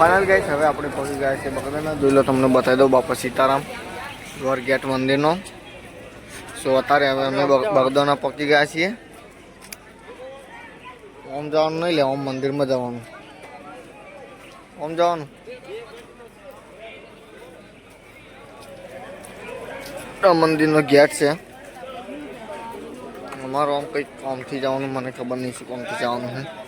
Final ગઈ હવે આપણે પહોંચી ગયા છે બગદાના જોઈ તમને બતાવી દઉં બાપા સીતારામ દ્વાર ગેટ મંદિરનો. સો અત્યારે હવે અમે બગ- બગદાના પહોંચી ગયા છીએ. ઓમ જવાનું નહીં લે, ઓમ મંદિરમાં જવાનું. ઓમ જવાનું. મંદિરનો ગેટ છે. અમારો આમ કંઈક કામથી જવાનું, મને ખબર નહીં શું કોમથી જવાનું છે.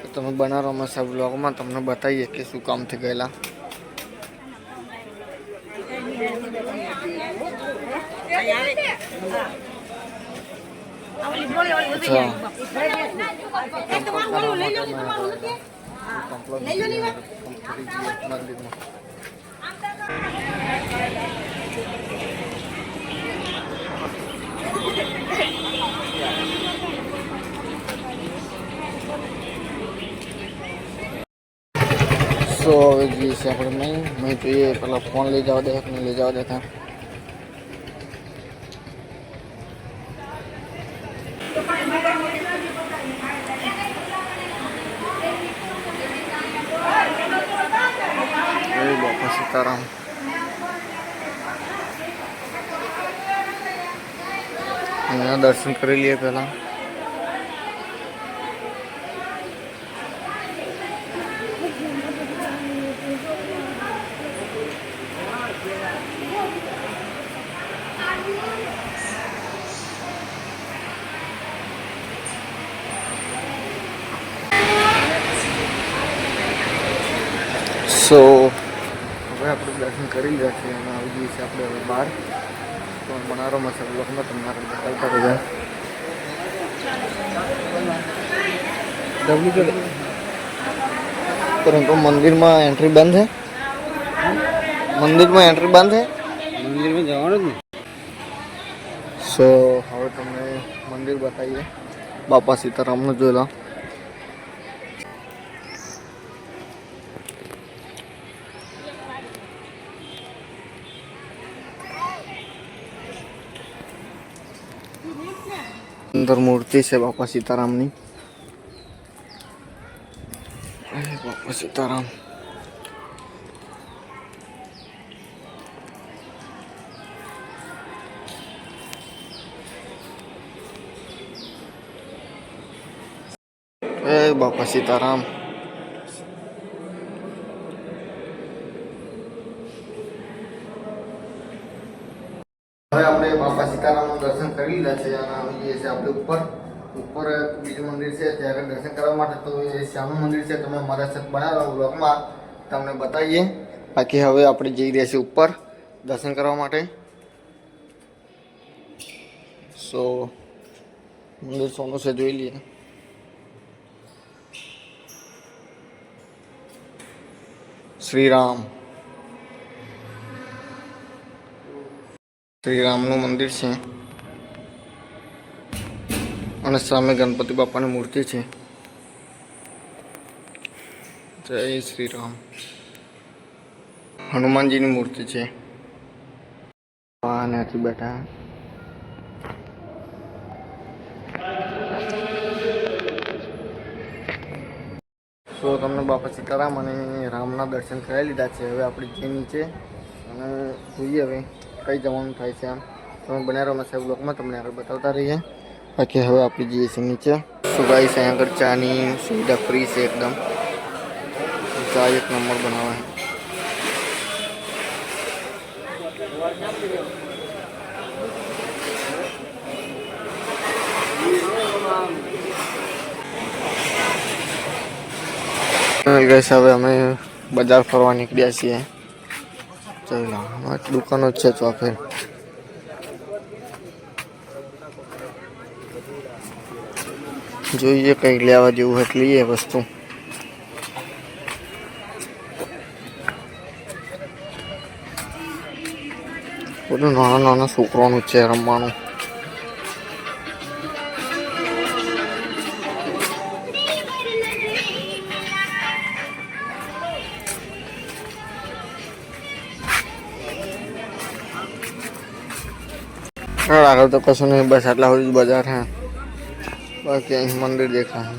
તો તમે બનાવો અમે સબ બ્લોગમાં તમને બતાવીએ કે શું કામ થઈ ગયેલા. મંદિરમાં સો હવે જઈએ છીએ આપણે નહીં. મેં જોઈએ, પેલા ફોન લઈ જવા દે નહીં લઈ જવા દેતા બાપા સીતારામ. દર્શન કરી લઈએ પહેલા. સો હવે આપણે દર્શન કરી લીધા છે અને આવી જઈએ છીએ આપણે હવે બહાર. તો બનારો મસાલો લોકમાં તમને આગળ બતાવતા રહ્યા પરંતુ મંદિરમાં એન્ટ્રી બંધ છે. મંદિરમાં એન્ટ્રી બંધ છે. મંદિરમાં જવાનું જ ને. સો હવે તમને મંદિર બતાવીએ. બાપા સીતારામનું જોયેલા અંદર મૂર્તિ છે બાપા સીતારામની અરે બાપા સીતારામ એ બાપા સીતારામ હવે આપણે બાપા સીતારામનું દર્શન કરી લીધા છે અને આવી જઈએ છીએ આપણે ઉપર ઉપર બીજું મંદિર છે ત્યારે દર્શન કરવા માટે તો એ શ્યામનું મંદિર છે, તમે મારા સાથે બનાવો બ્લોગમાં તમને બતાવીએ. બાકી હવે આપણે જઈ રહ્યા છીએ ઉપર દર્શન કરવા માટે. સો મંદિર સોનું છે, જોઈ લઈએ. શ્રી શ્રી રામનું મંદિર છે. અને સામે ગણપતિ બાપાની મૂર્તિ છે. જય શ્રી રામ. હનુમાનજીની મૂર્તિ છે. નથી બેઠા. તો તમને બાપા સીતારામ અને રામના દર્શન કરાવી લીધા છે. હવે આપણે જે નીચે અને જોઈએ હવે. કઈ જવાનું થાય છે આમ તમે રહો સાહેબ બ્લોકમાં તમને આગળ બતાવતા રહીએ. બાકી હવે આપણે જઈએ છીએ નીચે. સો ગાઈસ આગળ ચાની સુવિધા ફ્રી છે એકદમ. ચા એક નંબર બનાવે ગઈશ હવે અમે બજાર ફરવા નીકળ્યા છીએ. ચાલો દુકાનો છે ચોફે જોઈએ કંઈક લેવા જેવું હોય લઈએ વસ્તુ. બધું નાના નાના છોકરાનું છે રમવાનું. હા, આગળ તો કશું નહીં બસ આટલા સુધી જ બજાર હે બાકી અહીં મંદિર દેખાય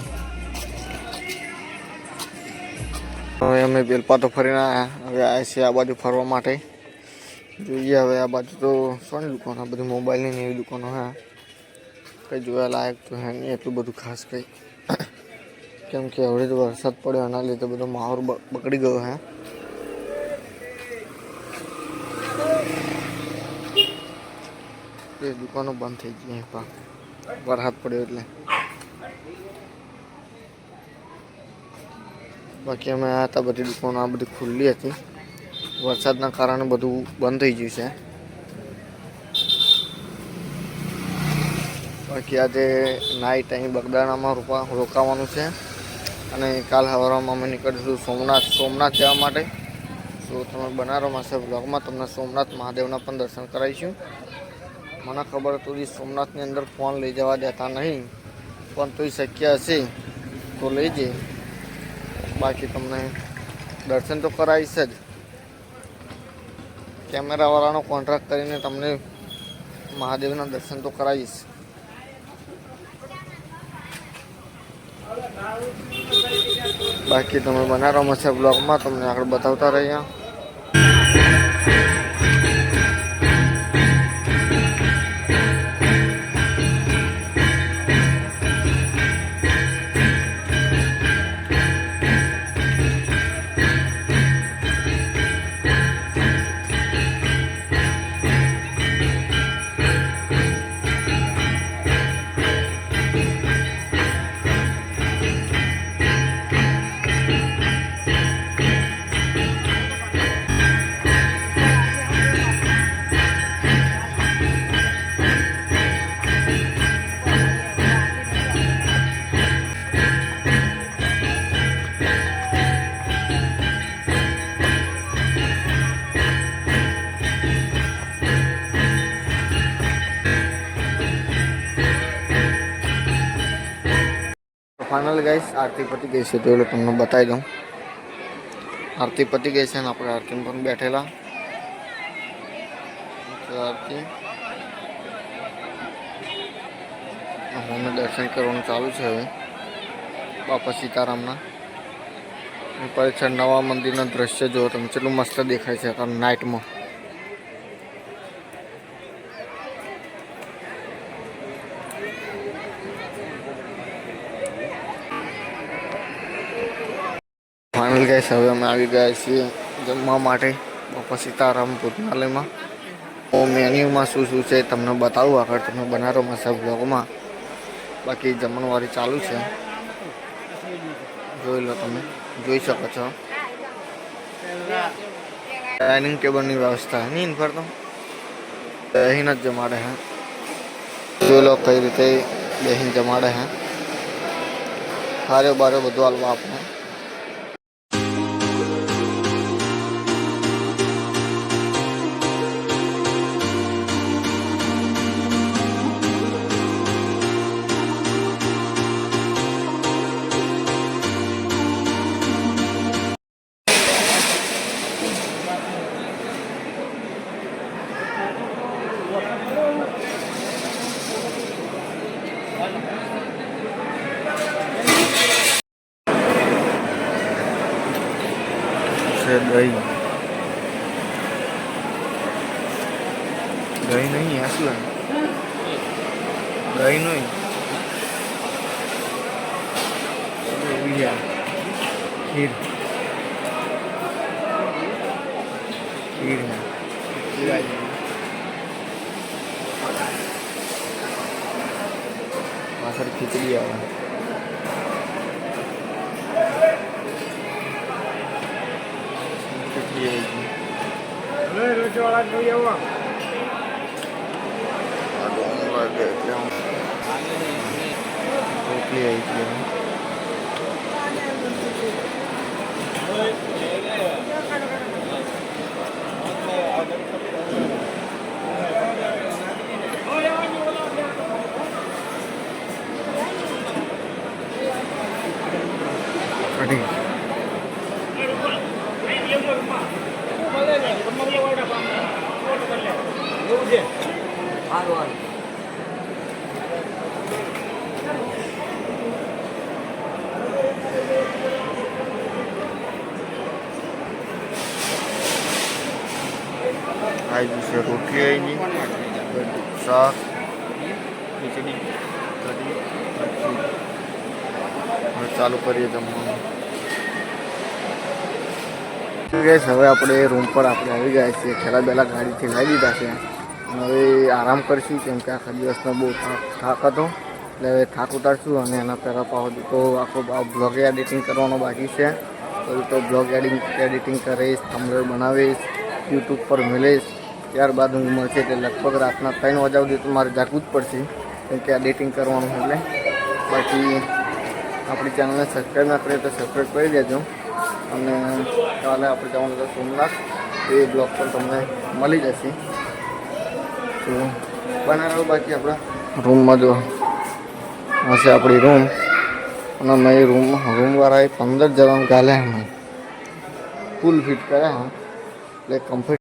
હવે અમે બેલપા તો ફરીને આવ્યા હવે આવ્યા છીએ આ બાજુ ફરવા માટે જોઈએ હવે આ બાજુ તો સોની દુકાનો બધી મોબાઈલની ને એવી દુકાનો હા કંઈ જોયા લાયક તો હે નહીં એટલું બધું ખાસ કંઈ કેમ કે હવે તો વરસાદ પડ્યો એના લીધે બધો માહોલ બ- બગડી ગયો હે એ દુકાનો બંધ થઈ ગઈ પા વરસાદ પડ્યો એટલે. બાકી અમે આ હતા બધી દુકાનો, આ બધી ખુલ્લી હતી. વરસાદના કારણે બધું બંધ થઈ ગયું છે. બાકી આજે નાઇટ અહીં બગદાણામાં રોકા રોકાવાનું છે. અને કાલ સવારમાં અમે નીકળીશું સોમનાથ સોમનાથ જવા માટે. તો તમે બનારોમાં છે બ્લોગમાં તમને સોમનાથ મહાદેવના પણ દર્શન કરાવીશું. મને ખબર હતી સોમનાથની અંદર ફોન લઈ જવા દેતા નહીં. પણ તોય શક્ય હશે. તો લઈ જઈએ બાકી તમને દર્શન તો કરાવીશ જ. કેમેરાવાળાનો કોન્ટ્રાક્ટ કરીને તમને મહાદેવના દર્શન તો કરાવીશ. બાકી તમે બનારો છે બ્લોગમાં તમને આગળ બતાવતા રહ્યા. ફાઇનલ ગાઈસ આરતી પતી ગઈ છે, તો એટલે તમને બતાવી દઉં. આરતી પતી ગઈ છે ને આપણે આરતી પણ બેઠેલા. આરતી અમે દર્શન કરવાનું ચાલુ છે હવે. બાપા સીતારામના. પાછળ નવા મંદિરના દ્રશ્ય જોવો તમે, કેટલું મસ્ત દેખાય છે નાઇટમાં ગાઈસ હવે અમે આવી ગયા છીએ જમવા માટે બપોર સીતારામ ભોજનાલયમાં. હું મેન્યુમાં શું શું છે તમને બતાવું, આગળ તમે બનારો મસા બ્લોગમાં. બાકી જમણવારી ચાલુ છે. જોઈ લો તમે, જોઈ શકો છો. ડાઇનિંગ ટેબલની વ્યવસ્થા નહીં પર તો? બેહીને જ જમાડે, હે. જોઈ લો કઈ રીતે બહેન જમાડે, હે. હારે બારે બધું હાલવા આપણે ગઈ. દહીં નહીં આ શું ગઈ નહીં. ખીર. ખીર. પાછળ ખીચડી આવે ખીચડી આવી ગઈ આ ડોંગ લાગે એટલે આમ રોટલી આવી ગઈ એમ. one. આવી છે રોટલી આવી શાક. ખીચડી. ચાલુ કરીએ જમવાનું. હવે આપણે રૂમ પર આપણે આવી ગયા છીએ. ખેલા બેલા ગાડીથી લાવી દીધા છે. હવે આરામ કરીશું, કેમ કે આખા દિવસનો બહુ થાક થાક હતો. એટલે હવે થાક ઉતારશું અને એના પહેલાં પાછું તો આખો બ્લોગ એડિટિંગ કરવાનો બાકી છે. તો બ્લોગ એડિંગ એડિટિંગ કરીશ થંબનેલ બનાવીશ યુટ્યુબ પર મળીશ. ત્યારબાદ હું મળશે એટલે લગભગ રાતના ત્રણ વાગ્યા સુધી તો મારે જાગવું જ પડશે, કેમ કે એડિટિંગ કરવાનું એટલે. બાકી આપણી ચેનલને સબસ્ક્રાઈબ ના કરીએ તો સબસ્ક્રાઈબ કરી દેજો. અને કાલે આપણે જવાનું તો સોમનાથ. એ બ્લોગ પર તમને મળી જશે. તો બાકી આપણા? રૂમમાં જો હશે આપણી રૂમ. અને મેં રૂમ રૂમવાળાએ પંદર જણાનું ગાલે અમે ફૂલ ફિટ કર્યા એટલે કમ્ફર્ટ